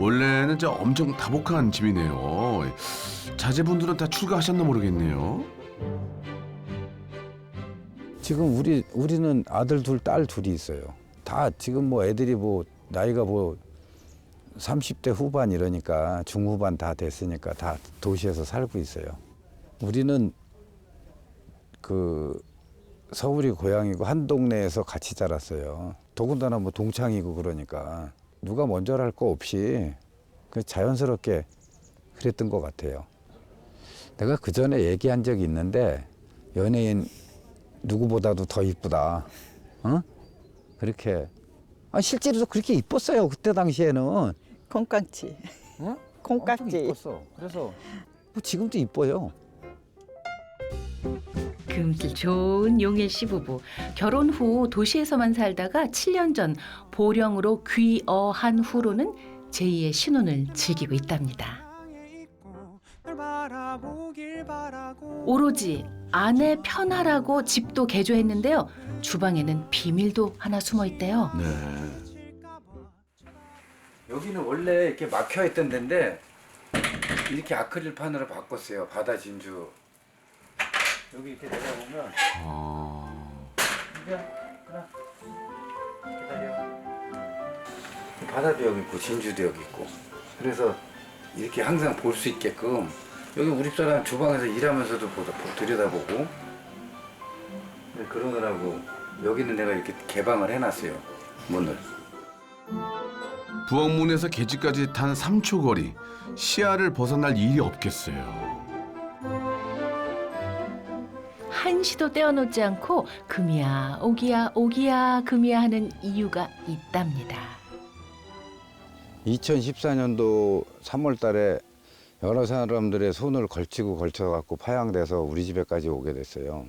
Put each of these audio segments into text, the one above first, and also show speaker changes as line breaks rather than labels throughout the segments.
원래는 저 엄청 다복한 집이네요. 자제분들은 다 출가하셨나 모르겠네요.
지금 우리 우리는 아들 둘, 딸 둘이 있어요. 다 지금 뭐 애들이 뭐 나이가 뭐 30대 후반 이러니까 중후반 다 됐으니까 다 도시에서 살고 있어요. 우리는 그 서울이 고향이고 한 동네에서 같이 자랐어요. 더군다나 뭐 동창이고 그러니까 누가 먼저랄 거 없이 그 자연스럽게 그랬던 것 같아요. 내가 그 전에 얘기한 적이 있는데 연예인 누구보다도 더 이쁘다. 어? 그렇게. 아 실제로도 그렇게 이뻤어요 그때 당시에는.
콩깍지.
어?
콩깍지.
엄청 이뻤어. 그래서 뭐 지금도 이뻐요.
금슬 좋은 용일 씨 부부. 결혼 후 도시에서만 살다가 7년 전 보령으로 귀어한 후로는 제2의 신혼을 즐기고 있답니다. 오로지 아내 편하라고 집도 개조했는데요. 주방에는 비밀도 하나 숨어 있대요.
네.
여기는 원래 이렇게 막혀 있던 데인데 이렇게 아크릴판으로 바꿨어요. 바다 진주. 여기 이렇게 내려보면
아,
이제 그래 기다려. 바다도 여기 있고 진주도 여기 있고 그래서 이렇게 항상 볼 수 있게끔 여기 우리 사람 주방에서 일하면서도 보다 보- 들여다보고 네, 그러느라고 여기는 내가 이렇게 개방을 해놨어요 문을.
부엌문에서 계집까지 단 3초 거리. 시야를 벗어날 일이 없겠어요.
한시도 떼어놓지 않고 금이야 오기야 오기야 금이야 하는 이유가 있답니다.
2014년도 3월 달에 여러 사람들의 손을 걸치고 걸쳐 갖고 파양돼서 우리 집에까지 오게 됐어요.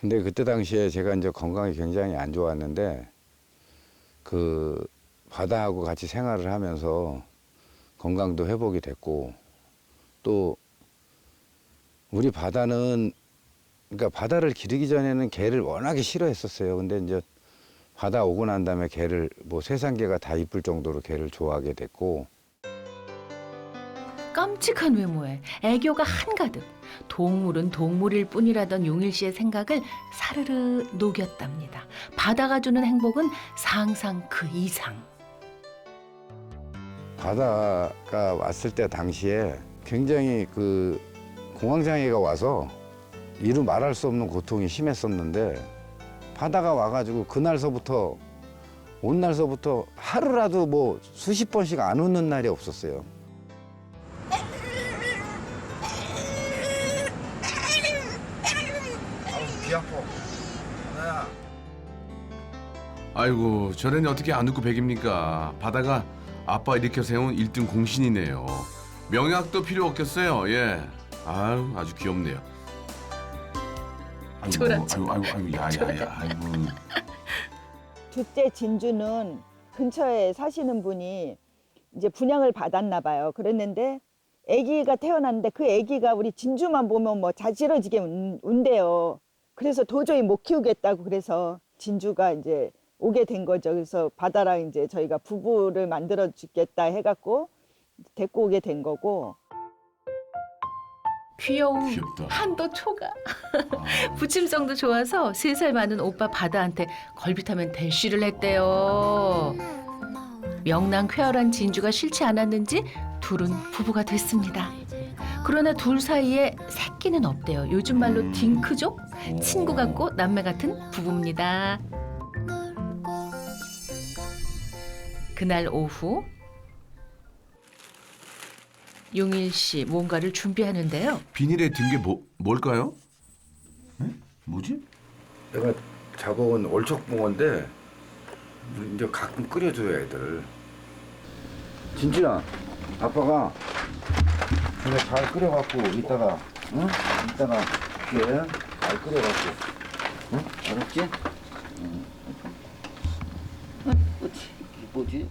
근데 그때 당시에 제가 이제 건강이 굉장히 안 좋았는데 그 바다하고 같이 생활을 하면서 건강도 회복이 됐고 또 우리 바다는 그러니까 바다를 기르기 전에는 개를 워낙에 싫어했었어요. 근데 이제 바다 오고 난 다음에 개를 뭐 세상 개가 다 이쁠 정도로 개를 좋아하게 됐고
깜찍한 외모에 애교가 한가득. 동물은 동물일 뿐이라던 용일 씨의 생각을 사르르 녹였답니다. 바다가 주는 행복은 상상 그 이상.
바다가 왔을 때 당시에 굉장히 그 공황장애가 와서 이루 말할 수 없는 고통이 심했었는데 바다가 와가지고 그날서부터 온 날서부터 하루라도 뭐 수십 번씩 안 웃는 날이 없었어요. 비 아파. 하나야.
아이고, 저래는 어떻게 안 웃고 백입니까? 바다가 아빠 일으켜 세운 1등 공신이네요. 명약도 필요 없겠어요. 예. 아유, 아주 귀엽네요. 아이고. 아이고, 아이고, 아이고, 야야야, 아이고.
둘째 진주는 근처에 사시는 분이 이제 분양을 받았나 봐요. 그랬는데 아기가 태어났는데 그 아기가 우리 진주만 보면 뭐 자지러지게 운- 운대요. 그래서 도저히 못 키우겠다고 그래서 진주가 이제 오게 된 거죠. 그래서 바다랑 이제 저희가 부부를 만들어 주겠다 해갖고 데리고 오게 된 거고.
귀여움
귀엽다.
한도 초과.
아.
부침성도 좋아서 세 살 많은 오빠 바다한테 걸핏하면 대쉬를 했대요. 명랑 쾌활한 진주가 싫지 않았는지 둘은 부부가 됐습니다. 그러나 둘 사이에 새끼는 없대요. 요즘 말로
음.
딩크족? 친구 같고 남매 같은 부부입니다. 그날 오후 용일 씨 뭔가를 준비하는데요.
비닐에 든 게 뭐, 뭘까요? 에? 뭐지?
내가 잡아온 얼척붕어인데 이제 가끔 끓여줘요 애들 진주야 아빠가 그래 잘 끓여갖고 이따가 응? 이따가 이렇게 잘 끓여갖고 응? 알았지? 응. 응, 그렇지 이쁘지?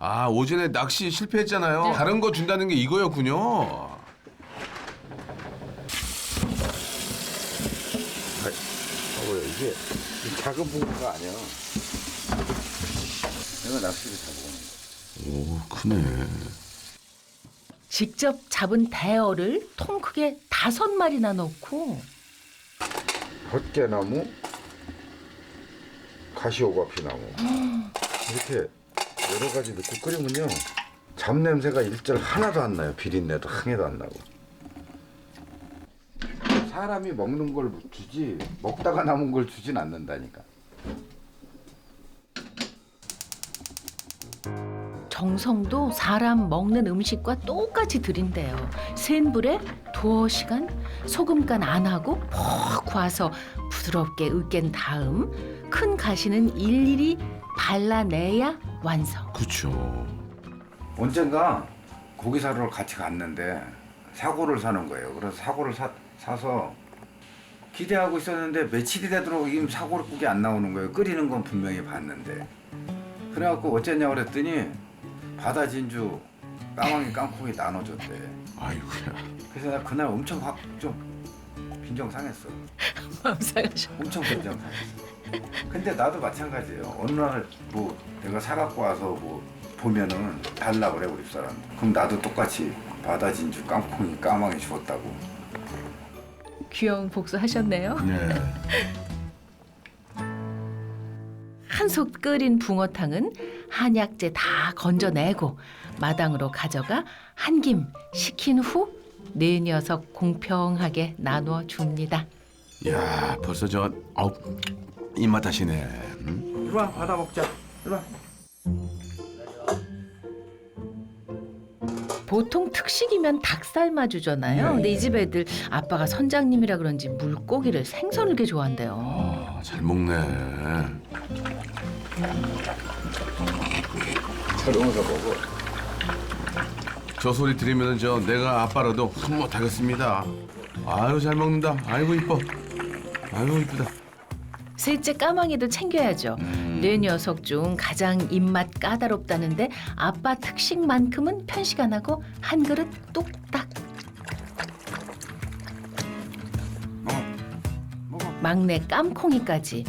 응.
아, 오전에 낚시 실패했잖아요. 다른 거 준다는 게 이거였군요.
봐봐요 이게 이 작은 붕어가 아니야 내가 낚시를 잡아오는 거야
오 크네.
직접 잡은 대어를 통 크게 다섯 마리나 넣고
헛개나무, 가시오가피나무 이렇게 여러 가지 넣고 끓이면요 잡냄새가 일절 하나도 안 나요. 비린내도 항해도 안 나고. 사람이 먹는 걸 주지 먹다가 남은 걸 주진 않는다니까.
정성도 사람 먹는 음식과 똑같이 들인대요. 센 불에 두어 시간 소금 간 안 하고 푹 구워서 부드럽게 으깬 다음 큰 가시는 일일이 발라내야 완성.
그쵸.
언젠가 고기 사러 같이 갔는데 사고를 사는 거예요. 그래서 사고를 사, 사서 기대하고 있었는데 며칠이 되도록 이 사고를 국이 안 나오는 거예요. 끓이는 건 분명히 봤는데. 그래갖고 어쨌냐 그랬더니 바다 진주 까망이 깡콩이 나눠줬대.
아이고야.
그래서 나 그날 엄청 확좀 빈정 상했어.
마음 상하셔.
엄청 빈정 상했어. 근데 나도 마찬가지예요. 어느 날 뭐 내가 사갖고 와서 뭐 보면은 달라 그래 우리 사람. 그럼 나도 똑같이 바다 진주 깡콩이 까망이 주었다고.
귀여운 복수 하셨네요.
네.
한솥 끓인 붕어탕은 한약재 다 건져내고 마당으로 가져가 한 김 식힌 후 네 녀석 공평하게 나누어 줍니다.
야 벌써 저 아우 입맛 하시네. 음?
이리 와 바다 먹자. 이리 와.
보통 특식이면 닭살 마 주잖아요. 근데 이 집 애들 아빠가 선장님이라 그런지 물고기를 생선을 게 좋아한대요.
아, 잘 먹네.
저러면서 먹어.
저 소리 들으면 저 내가 아빠라도 흐뭇하겠습니다. 아유 잘 먹는다. 아이고 이뻐. 아이고 이쁘다.
셋째 까망이도 챙겨야죠. 네 녀석 중 가장 입맛 까다롭다는데 아빠 특식만큼은 편식 안 하고 한 그릇 뚝딱.
먹어.
막내 깜콩이까지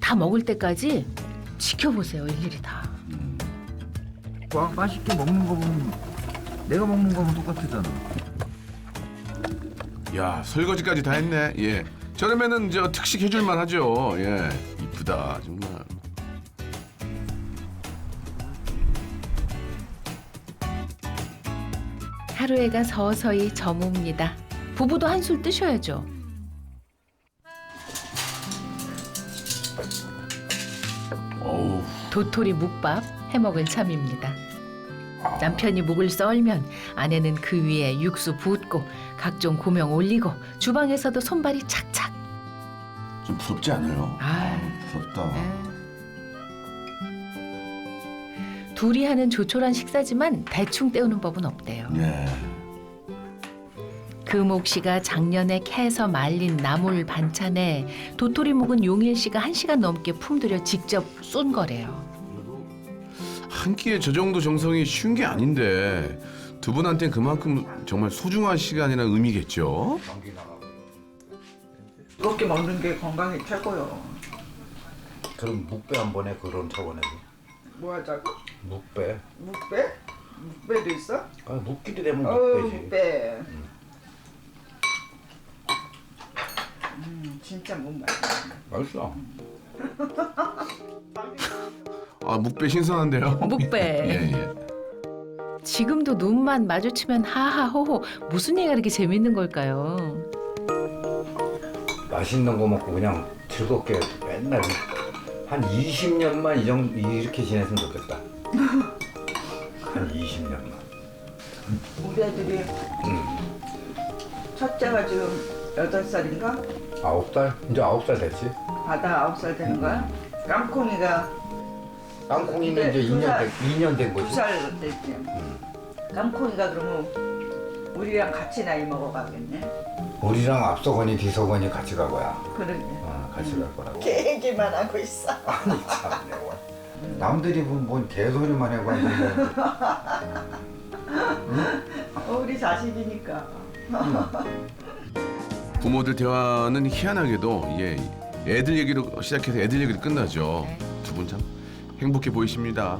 다 먹을 때까지 지켜보세요 일일이 다.
와 맛있게 먹는 거 보면 내가 먹는 거랑 똑같잖아.
야 설거지까지 다 했네. 예. 저러면은 저 특식 해줄만 하죠. 예. 이쁘다 정말.
하루해가 서서히 저뭅니다. 부부도 한술 뜨셔야죠. 도토리 묵밥 해먹은 참입니다. 남편이 묵을 썰면 아내는 그 위에 육수 붓고 각종 고명 올리고 주방에서도 손발이 착착.
좀 부럽지 않아요?
아,
부럽다.
둘이 하는 조촐한 식사지만 대충 때우는 법은 없대요.
예.
금옥 씨가 작년에 캐서 말린 나물 반찬에 도토리 묵은 용일 씨가 한 시간 넘게 품들여 직접 쏜 거래요.
한 끼에 저 정도 정성이 쉬운 게 아닌데 두 분한테는 그만큼 정말 소중한 시간이나 의미겠죠?
그렇게 먹는 게 건강에 최고요.
그럼 묵배 한 번에 그런 차원에서
뭐 하자고?
묵배.
묵배? 묵배도 있어?
아 묵길이 되면
어
묵배지.
묵배. 음 진짜 못 맛있어.
맛있어.
아 묵배 신선한데요?
묵배.
예, 예.
지금도 눈만 마주치면 하하호호 무슨 얘기가 이렇게 재밌는 걸까요?
맛있는 거 먹고 그냥 즐겁게 맨날 한 20년만 이 정도 이렇게 지냈으면 좋겠다. 한 20년만.
우리 애들이 첫째가 지금 여덟 살인가?
아홉 살? 이제 아홉 살 됐지?
바다 아홉 살 되는 거야? 깜콩이가
땅콩이는 이제
두
2년
살.
된, 2년 된 거지.
두살 됐지. 깜콩이가 그러면 우리랑 같이 나이 먹어가겠네.
우리랑 앞서거니 뒤서거니 같이 갈 거야.
그러게.
아, 같이 갈 거라고.
얘기만 하고 있어.
아니 참 내가. 남들이 뭔, 뭔 개소리만 해고 하는데
어, 우리 자식이니까.
부모들 대화는 희한하게도 예 애들 얘기로 시작해서 애들 얘기로 끝나죠. 두 분 참 행복해 보이십니다.